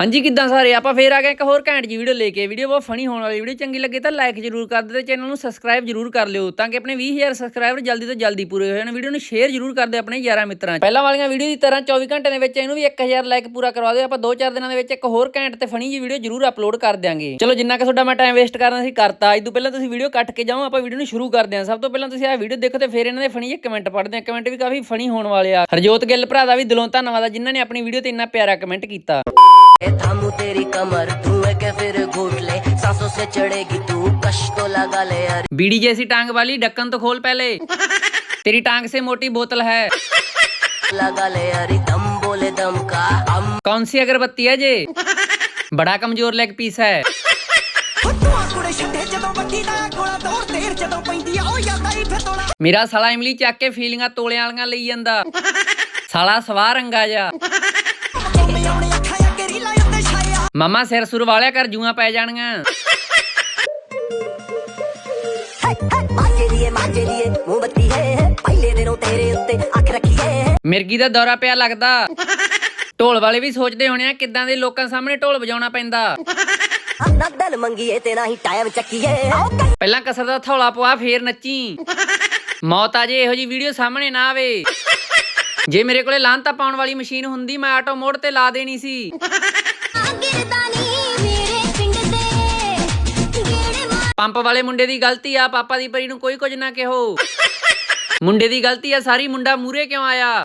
ਹਾਂਜੀ, ਕਿੱਦਾਂ ਸਾਰੇ? ਆਪਾਂ ਫੇਰ ਆ ਗਏ ਇੱਕ ਹੋਰ ਘੈਂਟ ਜੀ ਵੀਡੀਓ ਲੈ ਕੇ। ਵੀਡੀਓ ਬਹੁਤ ਫਨੀ ਹੋਣ ਵਾਲੀ। ਵੀਡੀਓ ਚੰਗੀ ਲੱਗੇ ਤਾਂ ਲਾਈਕ ਜ਼ਰੂਰ ਕਰ ਦਿਓ ਤੇ ਚੈਨਲ ਨੂੰ ਸਬਸਕ੍ਰਾਈਬ ਜ਼ਰੂਰ ਕਰ ਲਿਓ ਤਾਂ ਕਿ ਆਪਣੇ 20000 ਸਬਸਕ੍ਰਾਈਬਰ ਜਲਦੀ ਤੋਂ ਜਲਦੀ ਪੂਰੇ ਹੋ ਜਾਣ। ਵੀਡੀਓ ਨੂੰ ਸ਼ੇਅਰ ਜ਼ਰੂਰ ਕਰ ਦਿਓ ਆਪਣੇ ਯਾਰਾਂ ਮਿੱਤਰਾਂ 'ਚ। ਪਹਿਲਾਂ ਵਾਲੀਆਂ ਵੀਡੀਓ ਦੀ ਤਰ੍ਹਾਂ 24 ਘੰਟੇ ਦੇ ਵਿੱਚ ਇਹਨੂੰ ਵੀ 1000 ਲਾਈਕ ਪੂਰਾ ਕਰਵਾ ਦਿਓ। ਆਪਾਂ 2-4 ਦਿਨਾਂ ਦੇ ਵਿੱਚ ਇੱਕ ਹੋਰ ਘੈਂਟ ਤੇ ਫਨੀ ਜੀ ਵੀਡੀਓ ਜ਼ਰੂਰ ਅਪਲੋਡ ਕਰ ਦਿਆਂਗੇ। ਚਲੋ, ਜਿੰਨਾ ਕਿ ਤੁਹਾਡਾ ਮੈਂ ਟਾਈਮ ਵੇਸਟ ਕਰਨਾ ਸੀ, ਕਰਤਾ। ਅੱਜ ਤੋਂ ਪਹਿਲਾਂ ਤੁਸੀਂ ਵੀਡੀਓ ਕੱਟ ਕੇ ਜਾਓ, ਆਪਾਂ ਵੀਡੀਓ ਨੂੰ ਸ਼ੁਰੂ ਕਰਦੇ ਹਾਂ। ਸਭ ਤੋਂ ਪਹਿਲਾਂ ਤੁਸੀਂ ਆਹ ਵੀਡੀਓ ਦੇਖੋ ਤੇ ਫਿਰ ਇਹਨਾਂ ਦੇ ਫਨੀ ਜਿਹੇ ਕਮੈਂਟ ਪੜ੍ਹਦੇ ਹਾਂ। ਕਮੈਂਟ ਵੀ ਕਾਫੀ ਫਨੀ ਹੋਣ ਵਾਲੇ ਆ। ਹਰਜੋਤ ਗਿੱਲ ਭਰਾ ਦਾ ਵੀ ਦਿਲੋਂ ਧੰਨਵਾਦ ਆ ਜਿਨ੍ਹਾਂ ਨੇ ਆਪਣੀ ਵੀਡੀਓ ਤੇ ਇੰਨਾ ਪਿਆਰਾ ਕਮੈਂਟ ਕੀਤਾ। थामू तेरी कमर धुएं के फिर घूट ले सांसों से चढ़ेगी तू कश तो लगा ले यार बीड़ी जैसी टांग वाली ढक्कन तो खोल पहले तेरी टांग से मोटी बोतल है लगा ले यारी दम बोले दम का हम कौन सी अगरबत्ती है जे बड़ा कमजोर लेग पीस है ਫੁੱਟੂਆਂ ਕੁੜੇ ਛੱਡੇ ਜਦੋਂ ਵੱਡੀ ਦਾ ਗੋਲਾ ਦੌੜ ਤੇਰ ਜਦੋਂ ਪੈਂਦੀ ਆ ਉਹ ਯਾਦਾਂ ਹੀ ਫਿਰ ਤੋੜਾ ਮੇਰਾ ਸਾਲਾ ਇਮਲੀ ਚੱਕ ਕੇ ਫੀਲਿੰਗਾਂ ਤੋਲਿਆਂ ਵਾਲੀਆਂ ਲਈ ਜਾਂਦਾ ਸਾਲਾ ਸਵਾਹ ਰੰਗਾ ਜਾ ਮਮਾ ਸਿਰ ਸੁਰ ਵਾਲਿਆ ਕਰ ਜੂਆਂ ਪੈ ਜਾਣੀਆਂ। ਮਿਰਗੀ ਦਾ ਦੌਰਾ ਪਿਆ ਲੱਗਦਾ। ਢੋਲ ਵਾਲੇ ਵੀ ਸੋਚਦੇ ਹੋਣੇ ਆ ਕਿੱਦਾਂ ਦੇ ਲੋਕਾਂ ਸਾਹਮਣੇ ਢੋਲ ਵਜਾਉਣਾ ਪੈਂਦਾ। ਨਾ ਮੰਗੀਏ ਤੇ ਨਾ ਟਾਈਮ ਚੱਕੀਏ ਪਹਿਲਾਂ ਕਸਰ ਦਾ ਥੋਲਾ ਪਵਾ ਫੇਰ ਨੱਚੀ। ਮੌਤ ਆ ਜੇ ਇਹੋ ਜੀ ਵੀਡੀਓ ਸਾਹਮਣੇ ਨਾ ਆਵੇ। ਜੇ ਮੇਰੇ ਕੋਲੇ ਲਾਂਤਾ ਪਾਉਣ ਵਾਲੀ ਮਸ਼ੀਨ ਹੁੰਦੀ ਮੈਂ ਆਟੋ ਮੋੜ ਤੇ ਲਾ ਦੇਣੀ ਸੀ। ਪੰਪ ਵਾਲੇ ਮੁੰਡੇ ਦੀ ਗਲਤੀ ਆ ਪਾਪਾ ਦੀ ਪਰੀ ਨੂੰ ਕੋਈ ਕੁਝ ਨਾ ਕਿਹੋ। ਮੁੰਡੇ ਦੀ ਗਲਤੀ ਆ ਸਾਰੀ ਮੁੰਡਾ ਮੂਰੇ ਕਿਉਂ ਆਇਆ?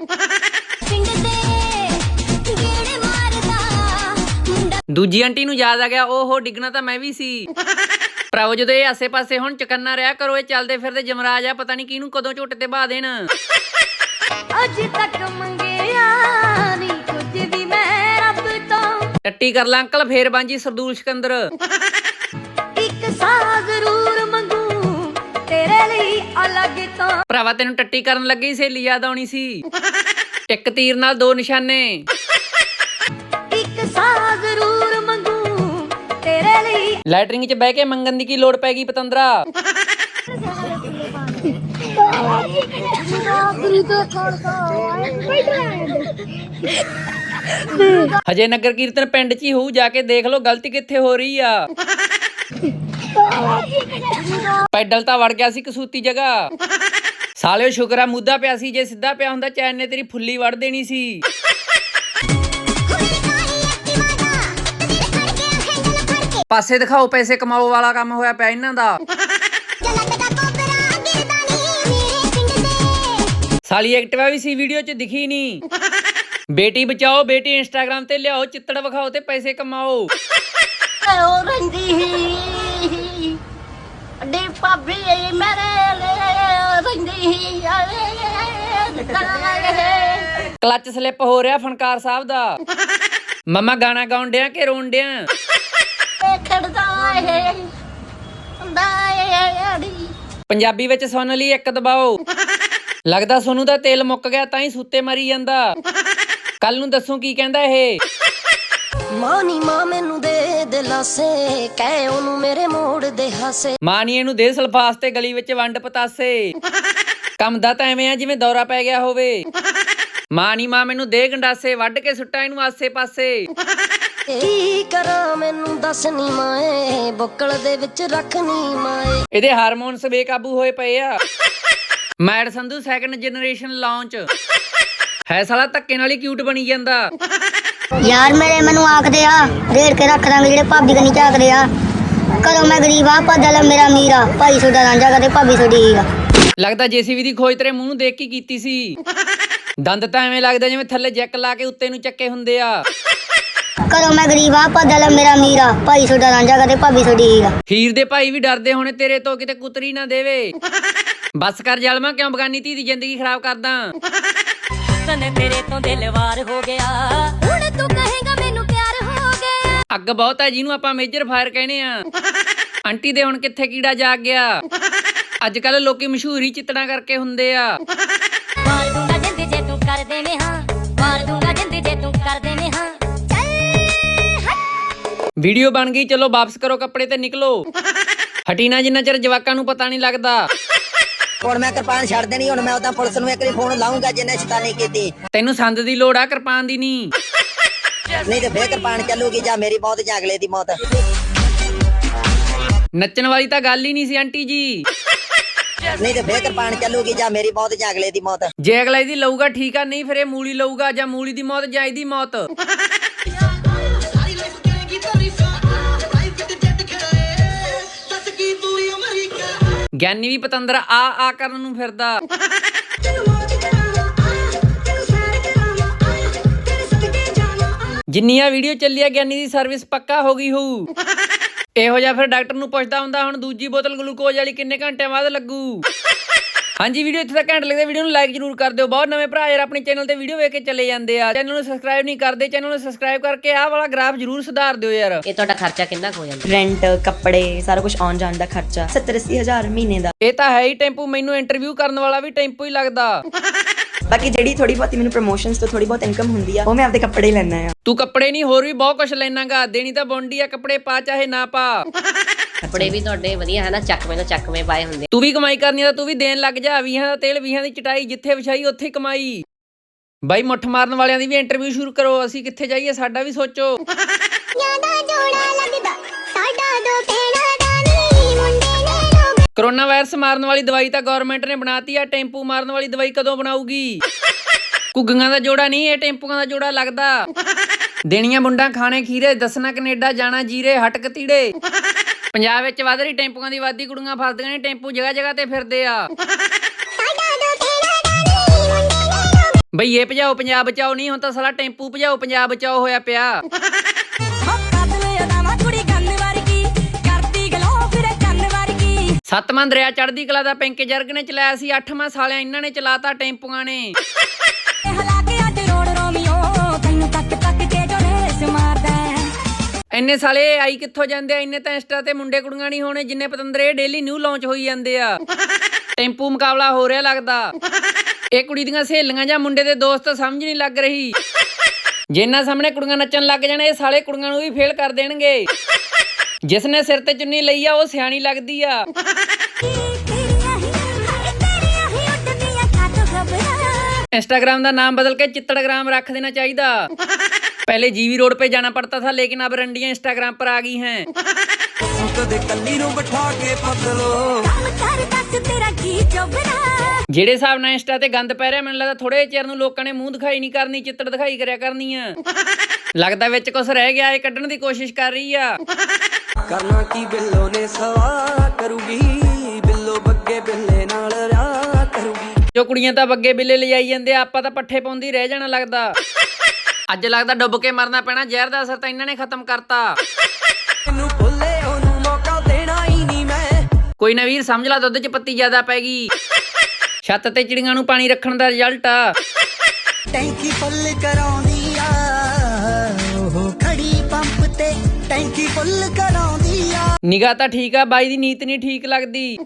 ਦੂਜੀ ਆਂਟੀ ਨੂੰ ਯਾਦ ਆ ਗਿਆ ਓਹੋ ਡਿੱਗਣਾ ਤਾਂ ਮੈਂ ਵੀ ਸੀ। ਭਰਾਵੋ ਜਦੋਂ ਇਹ ਆਸੇ-ਪਾਸੇ ਹੁਣ ਚਕੰਨਾ ਰਿਹਾ ਕਰੋ ਇਹ ਚੱਲਦੇ ਫਿਰਦੇ ਜਮਰਾਜ ਆ ਪਤਾ ਨਹੀਂ ਕਿਹਨੂੰ ਕਦੋਂ ਝੁੱਟ ਤੇ ਬਾ ਦੇਣ। ਅੱਜ ਤੱਕ ਮੰਗਿਆ ਨਹੀਂ ਕੁਝ ਵੀ ਮੈਂ ਰੱਬ ਤੋਂ। ਟੱਟੀ ਕਰ ਲਾ ਅੰਕਲ ਫੇਰ ਬਾਂਜੀ ਸਰਦੂਲ ਸਿਕੰਦਰ। ਭਰਾਵਾ ਤੈਨੂੰ ਟੱਟੀ ਕਰਨ ਲੱਗੀ ਸਹੇਲੀ ਯਾਦ ਆਉਣੀ ਸੀ। ਇੱਕ ਤੀਰ ਨਾਲ ਦੋ ਨਿਸ਼ਾਨੇ। ਇੱਕ ਸਾਹ ਜ਼ਰੂਰ ਮੰਗੂ। ਤੇਰੇ ਲਈ ਲੈਟਰਿੰਗ 'ਚ ਬਹਿ ਕੇ ਮੰਗਣ ਦੀ ਕੀ ਲੋੜ ਪੈ ਗਈ ਪਤੰਦਰਾ? ਹਜੇ ਨਗਰ ਕੀਰਤਨ ਪਿੰਡ 'ਚ ਹੀ ਹੋਊ ਜਾ ਕੇ ਦੇਖ ਲਓ ਗਲਤੀ ਕਿੱਥੇ ਹੋ ਰਹੀ ਆ। ਪੈਡਲ ਤਾਂ ਵੜ ਗਿਆ ਸੀ ਕਸੂਤੀ ਜਗ੍ਹਾ। ਸਾਲਿਓ ਸ਼ੁਕਰ ਆ, ਮੁੱਦਾ ਪਿਆ ਸੀ, ਜੇ ਸਿੱਧਾ ਪਿਆ ਹੁੰਦਾ, ਚੈਨ ਨੇ ਤੇਰੀ ਫੁੱਲੀ ਵੜ ਦੇਣੀ ਸੀ। ਪਾਸੇ ਦਿਖਾਓ, ਪੈਸੇ ਕਮਾਓ ਵਾਲਾ ਕੰਮ ਹੋਇਆ ਪਿਆ ਇਹਨਾਂ ਦਾ। ਸਾਲੀ ਐਕਟਿਵਾ ਵੀ ਸੀ, ਵੀਡੀਓ 'ਚ ਦਿਖੀ ਨਹੀਂ। ਬੇਟੀ ਬਚਾਓ, ਬੇਟੀ ਇੰਸਟਾਗ੍ਰam ਤੇ ਲਿਆਓ, ਚਿੱਤੜ ਵਿਖਾਓ ਤੇ ਪੈਸੇ ਕਮਾਓ। ਉਹ ਰਹਿੰਦੀ ਹੀ। ਅੱਡੇ ਮੇਰੇ ਰਹਿੰਦੀ ਹੀ ਕਲੱਚ ਸਲਿੱਪ ਹੋ ਰਿਹਾ ਫਨਕਾਰ ਸਾਹਿਬ ਦਾ। ਮਮਾ ਗਾਣਾ ਗਾਉਣ ਡਿਆ ਕਿ ਰੋਣ ਡਿਆ? ਖੜਦਾ ਏ ਹੁੰਦਾ ਏ ਅੜੀ ਪੰਜਾਬੀ ਵਿੱਚ ਸੁਣ ਲਈ ਇੱਕ ਦਬਾਓ। ਲੱਗਦਾ ਸੋਨੂੰ ਦਾ ਤੇਲ ਮੁੱਕ ਗਿਆ ਤਾਂ ਹੀ ਸੁੱਤੇ ਮਰੀ ਜਾਂਦਾ। ਕੱਲ ਨੂੰ ਦੱਸੋ ਕੀ ਕਹਿੰਦਾ ਇਹ। ਮਾਂ ਮਾਂ ਮੈਨੂੰ ਦੇ। ਦਿਲਾਸੇ ਕਹਿ ਉਹਨੂੰ ਮੇਰੇ ਮੋੜ ਦੇ ਹਾਸੇ। ਮਾਨੀਏ ਨੂੰ ਦੇ ਸਲਫਾਸ ਤੇ ਗਲੀ ਵਿੱਚ ਵੰਡ ਪਤਾਸੇ। ਕੰਮ ਦਾ ਤਾਂ ਐਵੇਂ ਆ ਜਿਵੇਂ ਦੌਰਾ ਪੈ ਗਿਆ ਹੋਵੇ। ਮਾਂ ਮਾਂ ਮੈਨੂੰ ਦੇ ਗੰਡਾਸੇ ਵੱਢ ਕੇ ਸੁੱਟਾਂ ਇਹਨੂੰ ਆਸੇ-ਪਾਸੇ ਕੀ ਕਰਾਂ ਮੈਨੂੰ ਦੱਸ ਨੀ ਮਾਏ ਬੁੱਕਲ ਦੇ ਵਿੱਚ ਰੱਖ ਨੀ ਮਾਏ। ਇਹਦੇ ਹਾਰਮੋਨਸ ਬੇਕਾਬੂ ਹੋਏ ਪਏ ਆ। Mad Sandhu second generation launch ਹੈ ਸਾਲਾ ਧੱਕੇ ਨਾਲ ਹੀ ਕਿਊਟ ਬਣੀ ਜਾਂਦਾ। ਯਾਰ ਮੇਰੇ ਮੈਨੂੰ ਆਖਦੇ ਆ ਰੇੜ ਕੇ ਰੱਖ ਦਾਂਗੇ ਜਿਹੜੇ ਭਾਬੀ ਕਨੀ ਝਾਕਦੇ ਆ। ਘਰੋਂ ਮੈਂ ਗਰੀਬ ਆ ਪਦਲ ਮੇਰਾ ਮੀਰਾ ਭਾਈ ਤੁਹਾਡਾ ਰਾਂਝਾ ਕਦੇ ਭਾਬੀ ਤੁਹਾਡੀ ਹੀਰਾ ਲੱਗਦਾ ਜੀਸੀਬੀ ਦੀ ਖੋਜ ਤੇਰੇ ਮੂੰਹ ਨੂੰ ਦੇਖ ਕੇ ਕੀਤੀ ਸੀ। ਦੰਦ ਤਾਂ ਐਵੇਂ ਲੱਗਦਾ ਜਿਵੇਂ ਥੱਲੇ ਜੈਕ ਲਾ ਕੇ ਉੱਤੇ ਨੂੰ ਚੱਕੇ ਹੁੰਦੇ ਆ। ਘਰੋਂ ਮੈਂ ਗਰੀਬ ਆ ਪਦਲ ਮੇਰਾ ਮੀਰਾ ਭਾਈ ਤੁਹਾਡਾ ਰਾਂਝਾ ਕਦੇ ਭਾਬੀ ਤੁਹਾਡੀ ਹੀਰਾ ਹੀਰ ਦੇ ਭਾਈ ਵੀ ਡਰਦੇ ਹੋਣੇ ਤੇਰੇ ਤੋਂ ਕਿਤੇ ਕੁਤਰੀ ਨਾ ਦੇਵੇ। ਬਸ ਕਰ ਜਲਮਾ ਕਿਉਂ ਬਗਾਨੀ ਧੀ ਦੀ ਜ਼ਿੰਦਗੀ ਖਰਾਬ ਕਰਦਾ। ਤਨੇ ਤੇਰੇ ਤੋਂ ਦਿਲਵਾਰ ਹੋ ਗਿਆ। ਅੱਗ ਬਹੁਤ ਹੈ ਜਿਹਨੂੰ ਆਪਾਂ ਮੇਜਰ ਫਾਇਰ ਕਹਿੰਦੇ ਆ ਆਂਟੀ ਦੇ ਹੁਣ ਕਿੱਥੇ ਕੀੜਾ ਜਾਗ ਗਿਆ? ਅੱਜ ਕੱਲ ਲੋਕੀ ਮਸ਼ਹੂਰੀ ਚਿੱਤਣਾ ਕਰਕੇ ਹੁੰਦੇ ਆ। ਮਾਰ ਦੂੰਗਾ ਜਿੰਦ ਜੇ ਤੂੰ ਕਰ ਦੇਵੇਂ ਹਾਂ। ਮਾਰ ਦੂੰਗਾ ਜਿੰਦ ਜੇ ਤੂੰ ਕਰ ਦੇਵੇਂ ਹਾਂ। ਵੀਡੀਓ ਬਣ ਗਈ ਚਲੋ ਵਾਪਸ ਕਰੋ ਕੱਪੜੇ ਤੇ ਨਿਕਲੋ। ਹਟੀ ਨਾ ਜਿੰਨਾ ਚਿਰ ਜਵਾਕਾਂ ਨੂੰ ਪਤਾ ਨਹੀਂ ਲੱਗਦਾ। ਹੁਣ ਮੈਂ ਕਿਰਪਾਨ ਛੱਡ ਦੇਣੀ ਹੁਣ ਮੈਂ ਉਦਾਂ ਪੁਲਿਸ ਨੂੰ ਇੱਕ ਵਾਰੀ ਫੋਨ ਲਾਉਂਗਾ ਜਿਹਨੇ ਸ਼ੈਤਾਨੀ ਕੀਤੀ। ਤੈਨੂੰ ਸੰਦ ਦੀ ਲੋੜ ਆ ਕਿਰਪਾਨ ਦੀ ਨਹੀਂ ਨਹੀਂ ਤੇ ਫੇਰ ਕਿਰਪਾਨ ਚੱਲੂਗੀ ਜਾਂ ਮੇਰੀ ਮੌਤ ਜਾਂ ਅਗਲੇ ਦੀ ਮੌਤ। ਨੱਚਣ ਵਾਲੀ ਤਾਂ ਗੱਲ ਹੀ ਨਹੀਂ ਸੀ ਆਂਟੀ ਜੀ। ਨਹੀਂ ਤੇ ਫੇਰ ਕਿਰਪਾਨ ਚੱਲੂਗੀ ਜਾਂ ਮੇਰੀ ਮੌਤ ਜਾਂ ਅਗਲੇ ਦੀ ਮੌਤ। ਜੇ ਅਗਲਾ ਇਹਦੀ ਲਊਗਾ ਠੀਕ ਆ ਨਹੀਂ ਫਿਰ ਇਹ ਮੂਲੀ ਲਊਗਾ ਜਾਂ ਮੂਲੀ ਦੀ ਮੌਤ ਜਾਂ ਇਹਦੀ ਮੌਤ। ਗਿਆਨੀ ਵੀ ਪਤੰਦਰ ਆ ਆ ਕਰਨ ਨੂੰ ਫਿਰਦਾ। ਜਿੰਨੀਆਂ ਵੀਡੀਓ ਚੱਲੀ ਆ ਗਿਆਨੀ ਦੀ ਸਰਵਿਸ ਪੱਕਾ ਹੋ ਗਈ ਹੋਊ। ਇਹੋ ਜਿਹਾ ਫਿਰ ਡਾਕਟਰ ਨੂੰ ਪੁੱਛਦਾ ਹੁੰਦਾ ਹੁਣ ਦੂਜੀ ਬੋਤਲ ਗਲੂਕੋਜ਼ ਵਾਲੀ ਕਿੰਨੇ ਘੰਟਿਆਂ ਬਾਅਦ ਲੱਗੂ? ਹਾਂਜੀ ਵੀਡੀਓ ਇੱਥੇ ਤੱਕ ਘੰਟ ਲੱਗਦਾ ਵੀਡੀਓ ਨੂੰ ਲਾਈਕ ਜ਼ਰੂਰ ਕਰ ਦਿਓ। ਬਹੁਤ ਨਵੇਂ ਭਰਾ ਯਾਰ ਆਪਣੇ ਚੈਨਲ ਤੇ ਵੀਡੀਓ ਵੇਖ ਕੇ ਚੱਲੇ ਜਾਂਦੇ ਆ। ਚੈਨਲ ਨੂੰ ਸਬਸਕ੍ਰਾਈਬ ਨਹੀਂ ਕਰਦੇ ਚੈਨਲ ਨੂੰ ਸਬਸਕ੍ਰਾਈਬ ਕਰਕੇ ਆਹ ਵਾਲਾ ਗ੍ਰਾਫ ਜ਼ਰੂਰ ਸੁਧਾਰ ਦਿਓ ਯਾਰ। ਇਹ ਤੁਹਾਡਾ ਖਰਚਾ ਕਿੰਨਾ ਕੁ ਹੋ ਜਾਂਦਾ? ਰੈਂਟ ਕੱਪੜੇ ਸਾਰਾ ਕੁਝ ਆਉਣ ਜਾਣ ਦਾ ਖਰਚਾ। 70 ਅੱਸੀ ਹਜ਼ਾਰ ਮਹੀਨੇ ਦਾ। ਇਹ ਤਾਂ ਹੈ ਹੀ ਟੈਂਪੂ ਮੈਨੂੰ ਇੰਟਰਵਿਊ ਕਰਨ ਵਾਲਾ ਵੀ ਟੈਂਪੂ ਹੀ ਲੱਗਦਾ। ਬਾਕੀ ਜਿਹੜੀ ਥੋੜੀ ਬਹੁਤੀ ਮੈਨੂੰ ਪ੍ਰੋਮੋਸ਼ਨਸ ਤੋਂ ਥੋੜੀ ਬਹੁਤ ਇਨਕਮ ਹੁੰਦੀ ਆ ਉਹ ਮੈਂ ਆਪਦੇ ਕੱਪੜੇ ਹੀ ਲੈਣਾ ਆ। ਤੂੰ ਕੱਪੜੇ ਨਹੀਂ ਹੋਰ ਵੀ ਬਹੁਤ ਕੁਝ ਲੈਣਾਗਾ। ਦੇਣੀ ਤਾਂ ਬੌਂਡੀ ਆ ਕੱਪੜੇ ਪਾ ਚਾਹੇ ਨਾ ਪਾ। ਕੱਪੜੇ ਵੀ ਤੁਹਾਡੇ ਵਧੀਆ ਹੈ ਨਾ ਚੱਕਵੇਂ ਤੋਂ ਚੱਕਵੇਂ ਪਾਏ ਹੁੰਦੇ ਤੂੰ ਵੀ ਕਮਾਈ ਕਰਨੀ ਆ ਤਾਂ ਤੂੰ ਵੀ ਦੇਣ ਲੱਗ ਜਾ ਵੀਹਾਂ ਦਾ ਤੇਲ ਵੀਹਾਂ ਦੀ ਚਟਾਈ ਜਿੱਥੇ ਵਿਛਾਈ ਉੱਥੇ ਕਮਾਈ। ਬਾਈ ਮੁੱਠ ਮਾਰਨ ਵਾਲਿਆਂ ਦੀ ਵੀ ਇੰਟਰਵਿਊ ਸ਼ੁਰੂ ਕਰੋ ਅਸੀਂ ਕਿੱਥੇ ਜਾਈਏ ਸਾਡਾ ਵੀ ਸੋਚੋ। ਕਰੋਨਾ ਵਾਇਰਸ ਮਾਰਨ ਵਾਲੀ ਦਵਾਈ ਤਾਂ ਗਵਰਨਮੈਂਟ ਨੇ ਬਣਾਤੀ ਆ, ਟੈਂਪੂ ਮਾਰਨ ਵਾਲੀ ਦਵਾਈ ਕਦੋਂ ਬਣਾਊਗੀ? ਘੁੱਗੀਆਂ ਦਾ ਜੋੜਾ ਨਹੀਂ, ਇਹ ਟੈਂਪੂਆਂ ਦਾ ਜੋੜਾ ਲੱਗਦਾ। ਦੇਣੀਆਂ ਮੁੰਡਾ ਖਾਣੇ ਖੀਰੇ, ਦੱਸਣਾ ਕੈਨੇਡਾ, ਜਾਣਾ ਜੀਰੇ, ਹਟਕ ਤੀੜੇ। ਪੰਜਾਬ ਵਿੱਚ ਵਧ ਰਹੀ ਟੈਂਪੂਆਂ ਦੀ ਵਾਦੀ ਕੁੜੀਆਂ ਫਸਦੀਆਂ ਨੇ ਟੈਂਪੂ ਜਗ੍ਹਾ ਜਗ੍ਹਾ ਤੇ ਫਿਰਦੇ ਆ। ਬਈ ਇਹ ਭਜਾਓ, ਪੰਜਾਬ ਬਚਾਓ, ਨਹੀਂ ਹੁਣ ਤਾਂ ਸਾਲਾ ਟੈਂਪੂ ਭਜਾਓ, ਪੰਜਾਬ ਬਚਾਓ ਹੋਇਆ ਪਿਆ। ਸੱਤਵਾਂ ਦਰਿਆ ਚੜ੍ਹਦੀ ਕਲਾ ਦਾ ਪਿੰਕੇ ਜਰਗ ਨੇ ਚਲਾਇਆ ਸੀ ਅੱਠਵਾਂ ਸਾਲਿਆਂ ਇਹਨਾਂ ਨੇ ਚਲਾਤਾ ਟੈਂਪੂਆਂ ਨੇ। ਇੰਨੇ ਸਾਲੇ ਆਈ ਕਿੱਥੋਂ ਜਾਂਦੇ ਆ? ਇੰਨੇ ਤਾਂ ਇੰਸਟਾ ਤੇ ਮੁੰਡੇ ਕੁੜੀਆਂ ਨਹੀਂ ਹੋਣੇ ਜਿੰਨੇ ਪਤੰਦਰੇ ਡੇਲੀ ਨਿਊ ਲਾਂਚ ਹੋਈ ਜਾਂਦੇ ਆ। ਟੈਂਪੂ ਮੁਕਾਬਲਾ ਹੋ ਰਿਹਾ ਲੱਗਦਾ। ਇਹ ਕੁੜੀ ਦੀਆਂ ਸਹੇਲੀਆਂ ਜਾਂ ਮੁੰਡੇ ਦੇ ਦੋਸਤ ਸਮਝ ਨਹੀਂ ਲੱਗ ਰਹੀ। ਜਿੰਨਾ ਸਾਹਮਣੇ ਕੁੜੀਆਂ ਨੱਚਣ ਲੱਗ ਜਾਣ, ਇਹ ਸਾਲੇ ਕੁੜੀਆਂ ਨੂੰ ਵੀ ਫੇਲ ਕਰ ਦੇਣਗੇ। ਜਿਸ ਨੇ ਸਿਰ ਤੇ ਚੁੰਨੀ ਲਈ ਆ ਉਹ ਸਿਆਣੀ ਲੱਗਦੀ ਆ इंस्टाग्राम ਦਾ ਨਾਮ ਬਦਲ ਕੇ चित्तड़ग्राम रख देना चाहिए पहले जीवी रोड पे जाना पड़ता था लेकिन अब रंडियां इंस्टाग्राम पर आ गई हैं ਕਦੇ ਕੱਲੀ ਨੂੰ ਬਿਠਾ ਕੇ ਪਤਲੋ ਜਿਹੜੇ ਹਿਸਾਬ ਨਾਲ ਇੰਸਟਾ ਤੇ ਗੰਦ ਪੈ ਰਿਹਾ ਮੈਨੂੰ ਲੱਗਦਾ ਥੋੜੇ ਚਿਰ ਨੂੰ ਲੋਕਾਂ ਨੇ ਮੂੰਹ ਦਿਖਾਈ ਨਹੀਂ ਕਰਨੀ ਚਿੱਤੜ ਦਿਖਾਈ ਕਰਿਆ ਕਰਨੀ ਆ। ਲੱਗਦਾ ਵਿੱਚ ਕੁਝ ਰਹਿ ਗਿਆ ਇਹ ਕੱਢਣ ਦੀ ਕੋਸ਼ਿਸ਼ ਕਰ ਰਹੀ ਆ। ਕਰਨਾ ਕੀ ਬਿੱਲੋ ਨੇ ਸਵਾ ਕਰੂਗੀ ਬਿੱਲੋ ਬੱਗੇ ਬਿੱਲੇ ਨਾਲ ਰਿਆ ਕਰੂਗੀ। ਜੋ ਕੁੜੀਆਂ ਤਾਂ ਬੱਗੇ ਬਿੱਲੇ ਲਿਜਾਈ ਜਾਂਦੇ ਆ ਆਪਾਂ ਤਾਂ ਪੱਠੇ ਪਾਉਂਦੀ ਰਹਿ ਜਾਣਾ ਲੱਗਦਾ। ਅੱਜ ਲੱਗਦਾ ਡੁੱਬ ਕੇ ਮਰਨਾ ਪੈਣਾ ਜ਼ਹਿਰ ਦਾ ਅਸਰ ਤਾਂ ਇਹਨਾਂ ਨੇ ਖਤਮ ਕਰਤਾ। ਮੈਨੂੰ ਭੁੱਲੇ ਉਹਨੂੰ ਮੌਕਾ ਦੇਣਾ ਹੀ ਨਹੀਂ ਮੈਂ। ਕੋਈ ਨਾ ਵੀਰ ਸਮਝ ਲਾ ਦੁੱਧ 'ਚ ਪੱਤੀ ਜ਼ਿਆਦਾ ਪੈ ਗਈ। ਛੱਤ ਤੇ ਚਿੜੀਆਂ ਨੂੰ ਪਾਣੀ ਰੱਖਣ ਦਾ ਰਿਜ਼ਲਟ ਆ। ਟੈਂਕੀ ਫੁੱਲ ਕਰਾਉਂਦੀ ਆ ਉਹ ਖੜੀ ਪੰਪ ਤੇ। ਟੈਂਕੀ ਫੁੱਲ ਕਰਾਉਂਦੀ ਆ ਨਿਗਾਹ ਤਾਂ ਠੀਕ ਆ ਬਾਈ ਦੀ ਨੀਤ ਨਹੀਂ ਠੀਕ ਲੱਗਦੀ।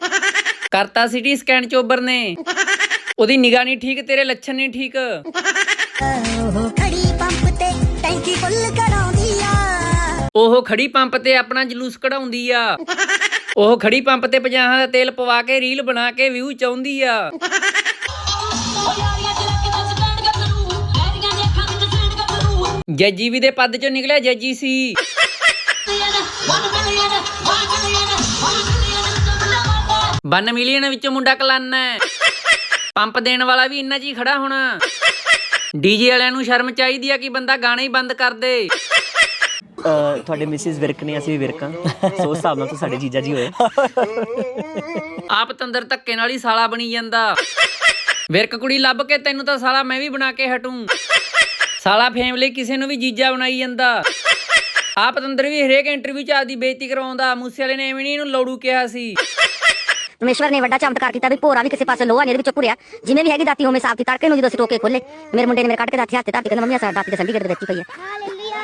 ਕਰਤਾ ਸਿਟੀ ਸਕੈਨ ਚੋਬਰ ਨੇ। ਉਹਦੀ ਨਿਗਾਹ ਨਹੀਂ ਠੀਕ ਤੇਰੇ ਲੱਛਣ ਨਹੀਂ ਠੀਕ। ਉਹ ਖੜੀ ਪੰਪ ਤੇ ਆਪਣਾ ਜਲੂਸ ਕਢਾਉਂਦੀ ਆ। ਉਹ ਖੜੀ ਪੰਪ ਤੇ 50 ਦਾ ਤੇਲ ਪਵਾ ਕੇ ਰੀਲ ਬਣਾ ਕੇ ਵਿਊ ਚਾਹੁੰਦੀ ਆ। ਜੱਜੀ ਵੀ ਦੇ ਪਦ ਚੋਂ ਨਿਕਲਿਆ ਜੱਜੀ ਸੀ। ਵਨ ਮਿਲੀਅਨ ਵਿੱਚੋਂ ਮੁੰਡਾ ਕਲਾਨਾ ਪੰਪ ਦੇਣ ਵਾਲਾ ਵੀ ਇੰਨਾ ਜੀ ਖੜਾ ਹੋਣਾ। ਡੀਜੇ ਵਾਲਿਆਂ ਨੂੰ ਸ਼ਰਮ ਚਾਹੀਦੀ ਆ ਕਿ ਬੰਦਾ ਗਾਣਾ ਹੀ ਬੰਦ ਕਰ ਦੇ। ਤੁਹਾਡੇ ਮਿਸਿਸ ਵਿਰਕ ਨੇ ਅਸੀਂ ਵੀ ਵਿਰਕਾਂ ਸੋ ਉਸ ਹਿਸਾਬ ਨਾਲ ਤਾਂ ਸਾਡੇ ਜੀਜਾ ਜੀ ਹੋਏ। ਆਪ ਤੰਦਰ ਧੱਕੇ ਨਾਲ ਹੀ ਸਾਲਾ ਬਣੀ ਜਾਂਦਾ। ਵਿਰਕ ਕੁੜੀ ਲੱਭ ਕੇ ਤੈਨੂੰ ਤਾਂ ਸਾਲਾ ਮੈਂ ਵੀ ਬਣਾ ਕੇ ਹਟੂੰ। ਸਾਲਾ ਫੇਮ ਲਈ ਕਿਸੇ ਨੂੰ ਵੀ ਜੀਜਾ ਬਣਾਈ ਜਾਂਦਾ। ਆਪ ਤੰਦਰ ਵੀ ਹਰੇਕ ਇੰਟਰਵਿਊ 'ਚ ਆਦੀ ਬੇਇੱਜ਼ਤੀ ਕਰਵਾਉਂਦਾ ਮੂਸੇ ਵਾਲੇ ਨੇ ਐਵੇਂ ਨਹੀਂ ਇਹਨੂੰ ਲੋੜੂ ਕਿਹਾ ਸੀ। ਪਰਮੇਸ਼ਵਰ ਨੇ ਵੱਡਾ ਚਮਤਕਾਰ ਕੀਤਾ ਵੀ ਭੋਰਾ ਵੀ ਕਿਸੇ ਪਾਸੇ ਲੋਹਾ ਨਹੀਂ ਇਹਦੇ ਵਿੱਚੋਂ ਪੁਰਿਆ ਜਿਵੇਂ ਵੀ ਹੈਗੀ ਦਾਤੀ ਉਵੇਂ ਸਾਫ਼ ਤੜਕੇ ਨੂੰ ਜਦੋਂ ਅਸੀਂ ਟੋਕੇ ਖੋਲੇ ਮੇਰੇ ਮੁੰਡੇ ਨੇ ਮੇਰੇ ਕੱਢ ਕੇ ਦਾਤੀ ਹੱਥ ਤੇ ਧਰਤੀ ਕਹਿੰਦਾ ਮੰਮੀ ਸਾਡਾ ਦਾਤੀ ਤੇ ਸੰਡੀਗੜ੍ਹ ਦੇ ਵਿੱਚ ਪਈ ਹੈ।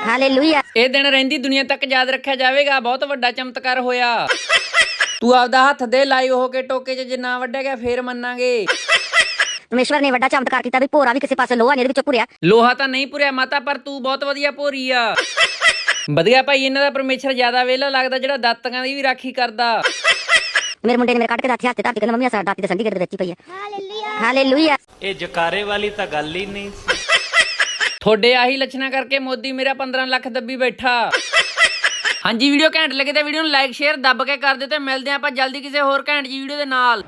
ਹਾਲੇਲੂਇਆ ਇਹ ਦਿਨ ਰਹਿੰਦੀ ਦੁਨੀਆ ਤੱਕ ਯਾਦ ਰੱਖਿਆ ਜਾਵੇਗਾ। ਬਹੁਤ ਵੱਡਾ ਚਮਤਕਾਰ ਹੋਇਆ। ਤੂੰ ਆਪਦਾ ਹੱਥ ਦੇ ਲਾਈਵ ਹੋ ਕੇ ਟੋਕੇ 'ਚ ਜਿੰਨਾ ਵੱਡਿਆ ਗਿਆ ਫੇਰ ਮੰਨਾਂਗੇ। ਪਰਮੇਸ਼ਵਰ ਨੇ ਵੱਡਾ ਚਮਤਕਾਰ ਕੀਤਾ ਵੀ ਭੋਰਾ ਵੀ ਕਿਸੇ ਪਾਸੇ ਲੋਹਾ ਨਹੀਂ ਇਹਦੇ ਵਿੱਚੋਂ ਪੁਰਿਆ ਲੋਹਾ ਤਾਂ ਨਹੀਂ ਪੁਰਿਆ ਮਾਤਾ ਪਰ ਤੂੰ ਬਹੁਤ ਵਧੀਆ ਭੋਰੀ ਆ। ਵਧੀਆ ਭਾਈ ਇਹਨਾਂ ਦਾ ਪਰਮੇਸ਼ਰ ਜ਼ਿਆਦਾ ਵੇਲਾ ਲੱਗਦਾ ਜਿਹੜਾ ਦਾਤੀਆਂ ਦੀ ਵੀ ਰਾਖੀ ਕਰਦਾ। ਮੇਰੇ ਮੁੰਡੇ ਨੇ ਮੇਰੇ ਕੱਢ ਕੇ ਦਾਤੀ ਹੱਥ ਤੇ ਧਰਤੀ ਕਹਿੰਦਾ ਮੰਮੀ ਸਾਡਾ ਦਾਤੀ ਤੇ ਸੰਡੀਗੜ੍ਹ ਦੇ ਵਿੱਚ ਹੀ ਪਈ ਹੈ ਹਾਲੇਲੂਇਆ ਇਹ ਜਕਾਰੇ ਵਾਲੀ ਤਾਂ ਗੱਲ ਹੀ ਨਹੀਂ। ਸੀ ਤੁਹਾਡੇ ਆਹੀ ਲੱਛਣਾ ਕਰਕੇ ਮੋਦੀ ਮੇਰਾ 15 ਲੱਖ ਦੱਬੀ ਬੈਠਾ। ਹਾਂਜੀ, ਵੀਡੀਓ ਘੈਂਟ ਲੱਗੇ ਤਾਂ ਵੀਡੀਓ ਨੂੰ ਲਾਈਕ ਸ਼ੇਅਰ ਦੱਬ ਕੇ ਕਰ ਦਿਓ ਤੇ ਮਿਲਦੇ ਹਾਂ ਆਪਾਂ ਜਲਦੀ ਕਿਸੇ ਹੋਰ ਘੈਂਟ ਜੀ ਵੀਡੀਓ ਦੇ ਨਾਲ।